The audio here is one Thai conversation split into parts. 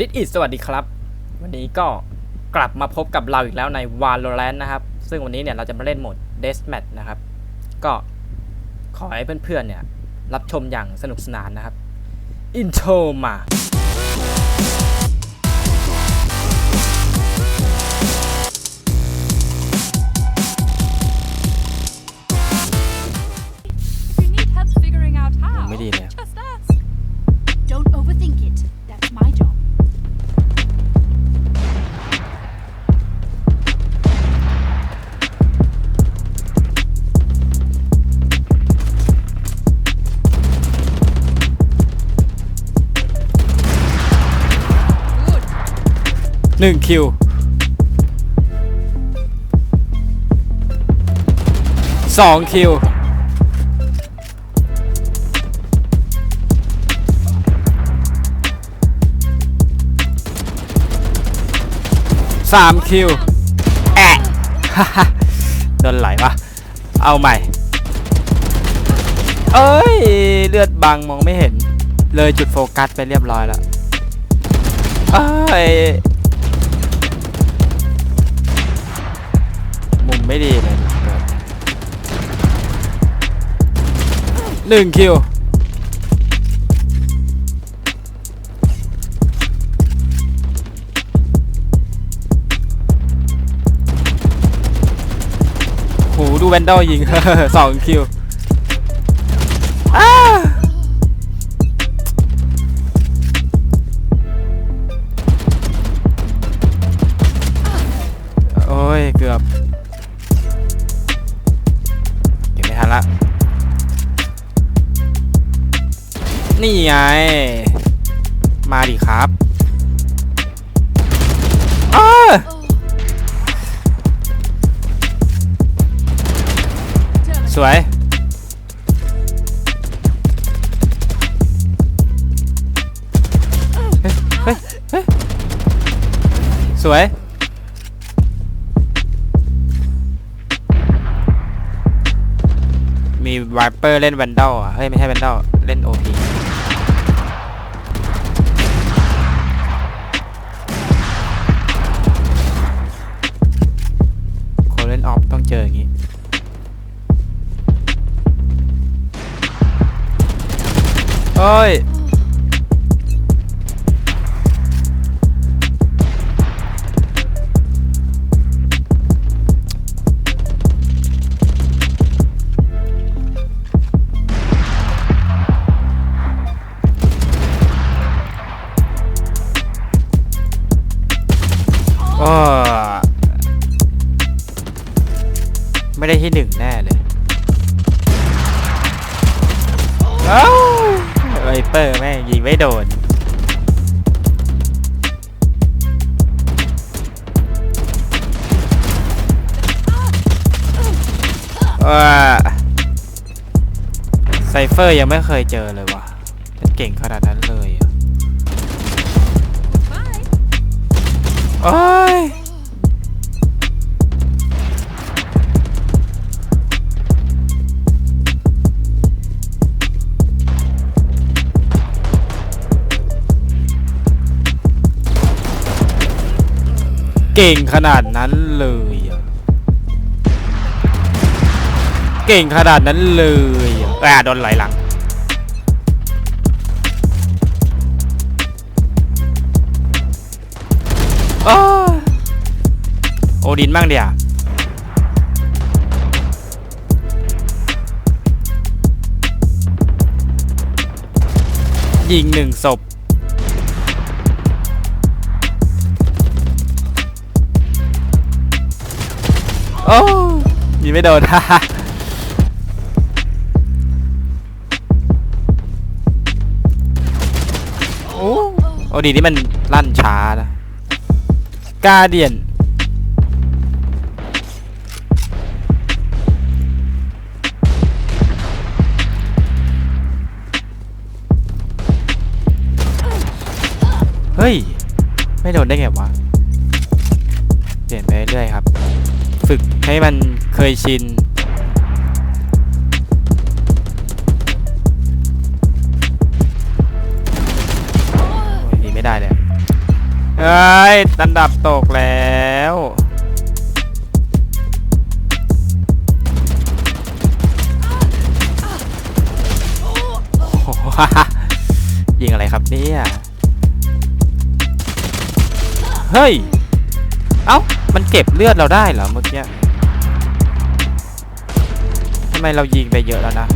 ดิสอิสวัสดีครับ วันนี้ก็กลับมาพบกับเราอีกแล้วใน Valorant นะครับ ซึ่งวันนี้เนี่ยเราจะมาเล่นโหมด Deathmatch นะครับ ก็ขอให้เพื่อนๆเนี่ย รับชมอย่างสนุกสนานนะครับ อินโทรมา If you need help figuring out how, ไม่ดีเลย 1 คิว 2 คิว 3 คิว แอะโดนไหลปะเอาใหม่ เอ้ย เลือดบังมองไม่เห็น เลยจุดโฟกัสไปเรียบร้อยแล้วเอ้ย ไม่ดีเลยหนึ่งคิวโหดูแวนดอลยิง สองคิวอ้าโอ้ย เกือบ ละ นี่ไง มาดิครับอ้าสวย เฮ้ย เฮ้ยเฮ้ยสวย มีวายเปอร์เล่นแวนดอลอะ เฮ้ย ไม่ใช่แวนดอลเล่นโอพีคนเล่นออฟต้องเจออย่างนี้ เอ้ย โอ้ไม่ได้ที่หนึ่งแน่เลยเอ้าไวเปอร์แม่งยิงไม่โดนว่าไซเฟอร์ยังไม่เคยเจอเลยว่ะเก่งขนาดนั้นเลย โอ้ยเก่งขนาดนั้นเลย เก่งขนาดนั้นเลยอะอ่โดนไหลหลัง ดินบ้างเดียวยิงหนึ่งศพโอ้ยิงไม่โดนฮ่าฮ่าโอ้โอดีนี่มันลั่นช้านะกาเดียน ฮ้ย ไม่โดนได้ไงวะ เปลี่ยนไปเรื่อยครับ ฝึกให้มันเคยชิน โอ้ยดีไม่ได้เลยเอ้ยอันดับตกแล้วโอ้โหยิงอะไรครับเนี่ย เฮ้ย เอ้า มันเก็บเลือดเราได้เหรอเมื่อกี้ทำไมเรายิงไปเยอะแล้วนะ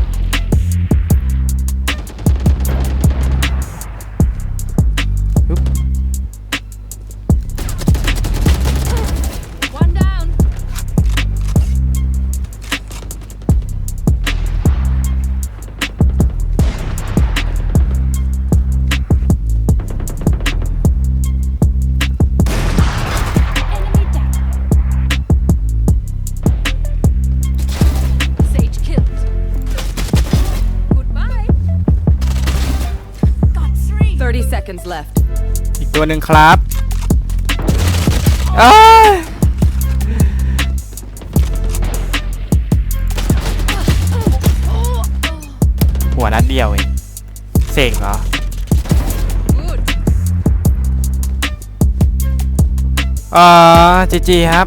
seconds left. อีกตัวหนึ่งครับเอ้ยหัวนัดเดียวเองเสกเหรอ Good. เอ่อจีจีครับ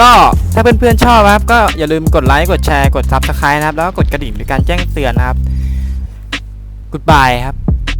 ก็ถ้าเพื่อนๆชอบครับ ก็อย่าลืมกดไลค์ กดแชร์ กด Subscribe นะครับ แล้วก็กดกระดิ่งหรือการแจ้งเตือนนะครับ Goodbye ครับ